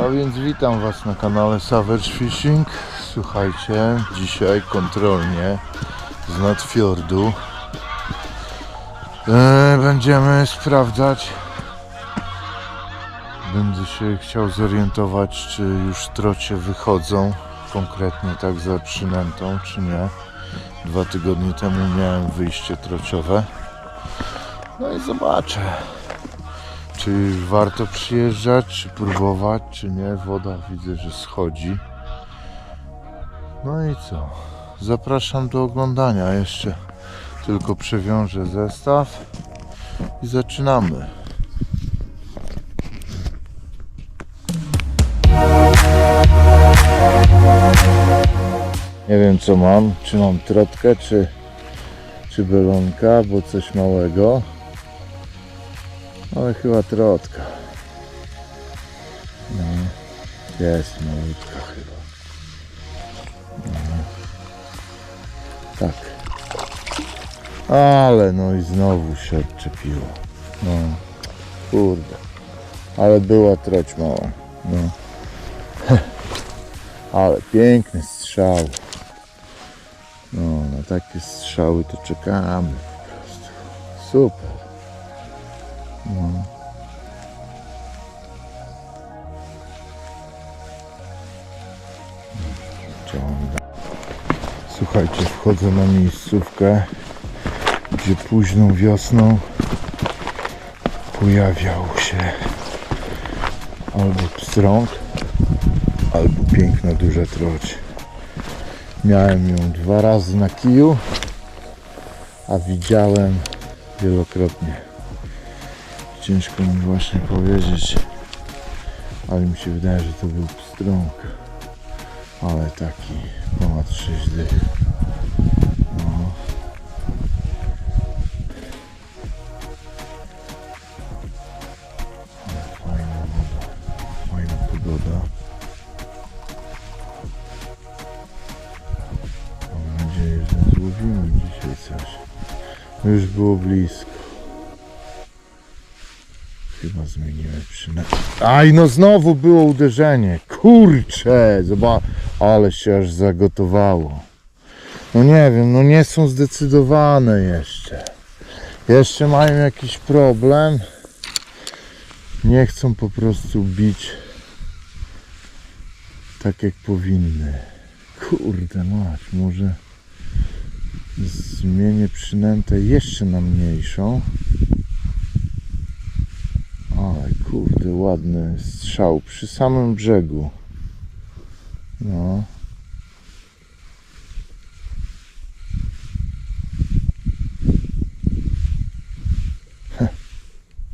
A więc witam Was na kanale Savage Fishing. Słuchajcie, dzisiaj kontrolnie z nadfiordu e, będziemy sprawdzać. Będę się chciał zorientować, czy już trocie wychodzą, konkretnie tak za przynętą, czy nie. Dwa tygodnie temu miałem wyjście trociowe. No i zobaczę. Czy warto przyjeżdżać, czy próbować, czy nie? Woda widzę, że schodzi. No i co? Zapraszam do oglądania. Jeszcze tylko przewiążę zestaw i zaczynamy. Nie wiem co mam, czy mam trotkę, czy, czy belonka, bo coś małego. Ale chyba trotka. No, jest malutka chyba. No. Tak. Ale no i znowu się odczepiło. No, kurde. Ale była troć mała. No. Ale piękny strzał. No, na takie strzały to czekamy po prostu. Super. No. Słuchajcie, wchodzę na miejscówkę, gdzie późną wiosną pojawiał się albo pstrąg, albo piękna duża troć. Miałem ją dwa razy na kiju, a widziałem wielokrotnie. Ciężko mi właśnie powiedzieć, ale mi się wydaje, że to był pstrąg. Ale taki ponad 6 dych. No. Fajna woda, fajna pogoda. Mam nadzieję, że złowimy dzisiaj coś. Już było blisko. Zmieniłem przynętę. Aj, no znowu było uderzenie. Kurcze, zobacz, ale się aż zagotowało. No nie wiem, no nie są zdecydowane jeszcze. Jeszcze mają jakiś problem. Nie chcą po prostu bić tak jak powinny. Kurde mać, może zmienię przynętę jeszcze na mniejszą. Ale kurde, ładny strzał przy samym brzegu. No.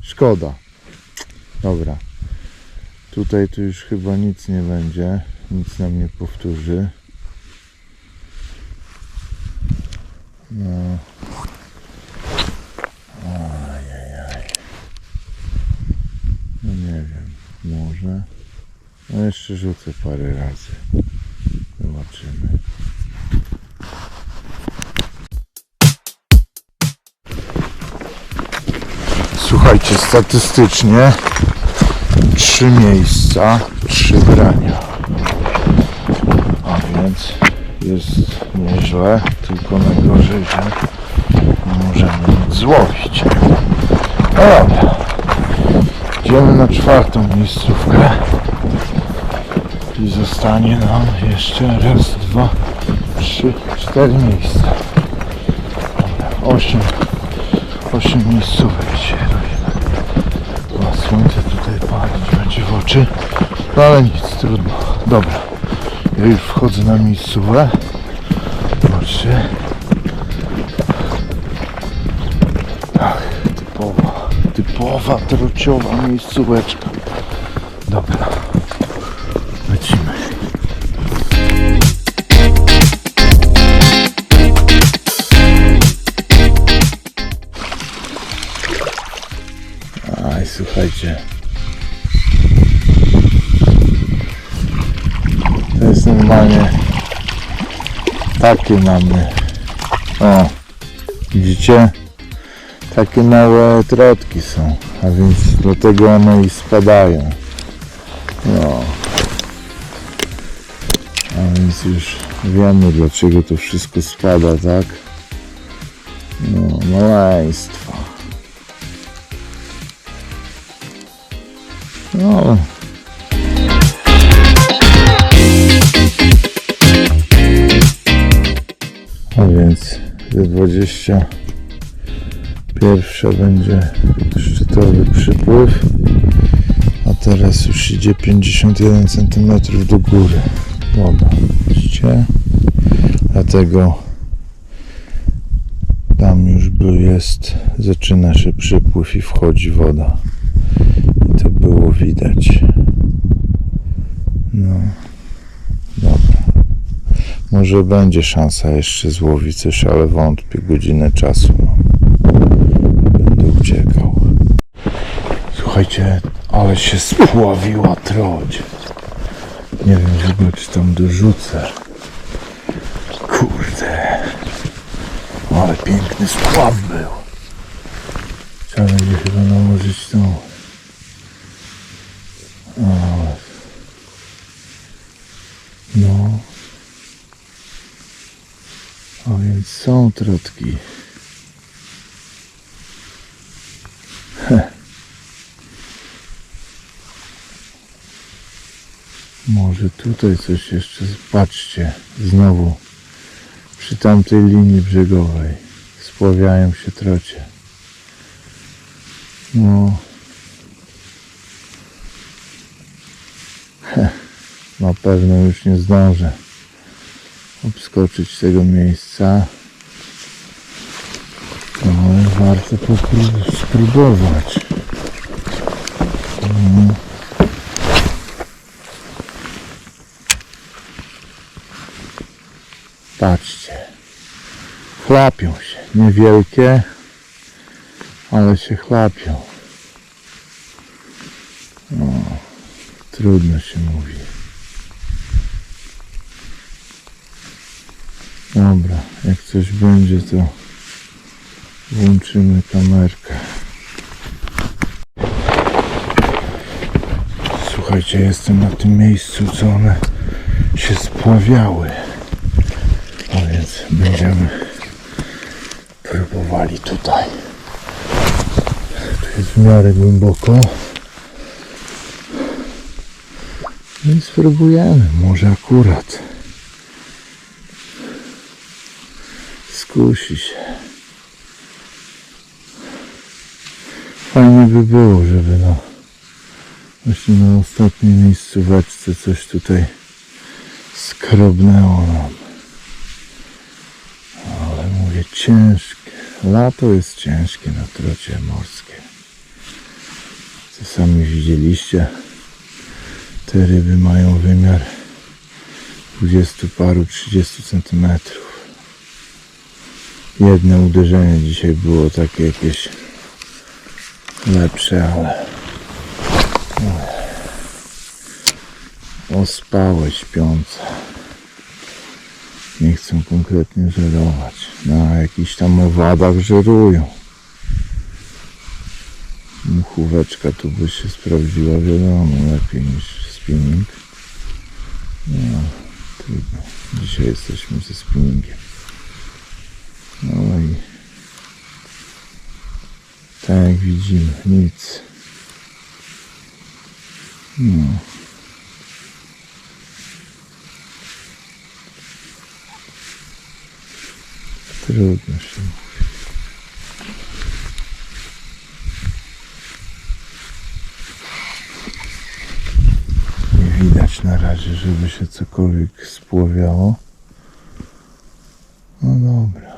Szkoda. Dobra. Tutaj to już chyba nic nie będzie. Nic nam nie powtórzy. No nie wiem, może. No jeszcze rzucę parę razy. Zobaczymy. Słuchajcie, statystycznie trzy miejsca, trzy brania. A więc jest nieźle, tylko najgorzej, że nie możemy nic złowić. No dobra. Idziemy na czwartą miejscówkę i zostanie nam jeszcze raz, dwa, trzy, cztery miejsca. Osiem, osiem miejscówek dzisiaj robimy. Słońce tutaj palić będzie w oczy, no ale nic, trudno. Dobra, ja już wchodzę na miejscówkę. Zobaczcie. Ach, typowa, typowa trociowa miejscóweczka. Dobra, normalnie takie mamy. O, widzicie? Takie małe trotki są, a więc dlatego one i spadają. No. A więc już wiemy dlaczego to wszystko spada, tak? No, maleństwo. No, 20 pierwsza będzie szczytowy przypływ, a teraz już idzie 51 cm do góry. Dobra, widzicie? Dlatego tam już jest, zaczyna się przypływ i wchodzi woda. I to było widać. No. Może będzie szansa jeszcze złowić coś, ale wątpię, godzinę czasu mam. Będę uciekał. Słuchajcie, ale się spławiła troć. Nie wiem w ogóle czy tam dorzucę. Kurde. Ale piękny spław był. Trzeba będzie chyba nałożyć tą. No. A więc są trotki. Może tutaj coś jeszcze, patrzcie, znowu przy tamtej linii brzegowej spławiają się trocie. No. Na pewno już nie zdążę obskoczyć tego miejsca. Warto popró- spróbować. No. Patrzcie. Chlapią się. Niewielkie, ale się chlapią. No, trudno się mówi. Dobra, jak coś będzie, to włączymy kamerkę. Słuchajcie, jestem na tym miejscu, co one się spławiały. A więc będziemy próbowali tutaj. Tu jest w miarę głęboko. Więc spróbujemy, może akurat. skusi się. Fajnie by było, żeby no właśnie na ostatniej miejscóweczce coś tutaj skrobnęło nam. Ale mówię ciężkie. Lato jest ciężkie na trocie morskie. Co sami widzieliście. Te ryby mają wymiar 20 paru 30 centymetrów. Jedno uderzenie dzisiaj było takie jakieś lepsze, ale ospałe, śpiące. Nie chcą konkretnie żerować. Na jakichś tam owadach żerują. Muchóweczka tu by się sprawdziła, wiadomo, lepiej niż spinning. No, trudno. Dzisiaj jesteśmy ze spinningiem. No i tak jak widzimy, nic. No. Trudno się. Nie widać na razie, żeby się cokolwiek spłowiało. No dobra.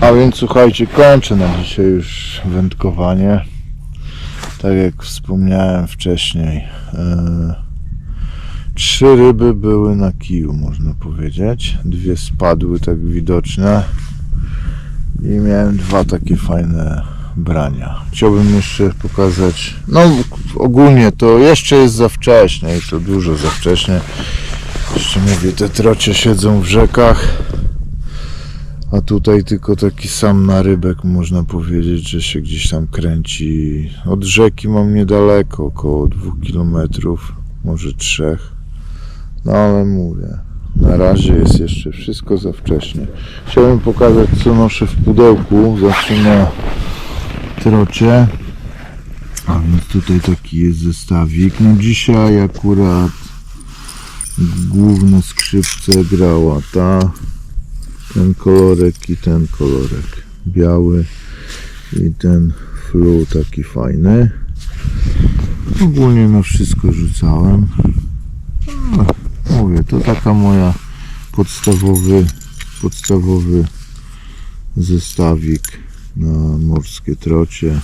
A więc słuchajcie, kończę na dzisiaj już wędkowanie. Tak jak wspomniałem wcześniej, e, trzy ryby były na kiju, można powiedzieć. Dwie spadły tak widoczne. I miałem dwa takie fajne brania. Chciałbym jeszcze pokazać, no ogólnie to jeszcze jest za wcześnie i to dużo za wcześnie. Jeszcze mówię, te trocie siedzą w rzekach. A tutaj tylko taki sam narybek można powiedzieć, że się gdzieś tam kręci. Od rzeki mam niedaleko, około 2 km, może 3. No ale mówię, na razie jest jeszcze wszystko za wcześnie. Chciałbym pokazać co noszę w pudełku. Zawsze na trocie. A więc tutaj taki jest zestawik. No dzisiaj akurat główne skrzypce grała ta, ten kolorek i ten kolorek. Biały i ten flu taki fajny. Ogólnie na wszystko rzucałem. No, mówię, to taka moja podstawowy, podstawowy zestawik na morskie trocie.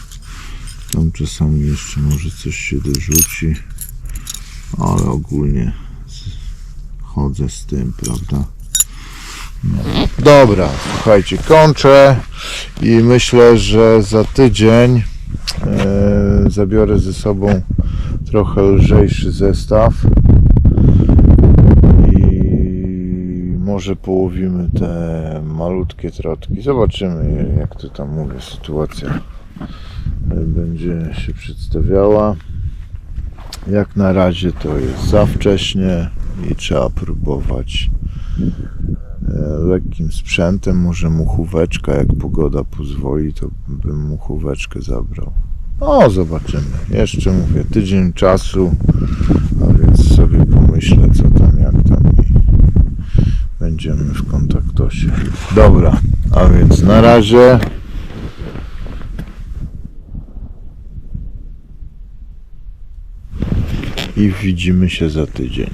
Tam czasami jeszcze może coś się dorzuci, ale ogólnie chodzę z tym, prawda? Dobra, słuchajcie, kończę i myślę, że za tydzień e, zabiorę ze sobą trochę lżejszy zestaw i może połowimy te malutkie trotki. Zobaczymy, jak to tam mówię, sytuacja będzie się przedstawiała. Jak na razie to jest za wcześnie i trzeba próbować e, lekkim sprzętem, może muchóweczka, jak pogoda pozwoli, to bym muchóweczkę zabrał. No, zobaczymy. Jeszcze mówię, tydzień czasu, a więc sobie pomyślę, co tam, jak tam i będziemy w kontaktosie. Dobra, a więc na razie. I widzimy się za tydzień.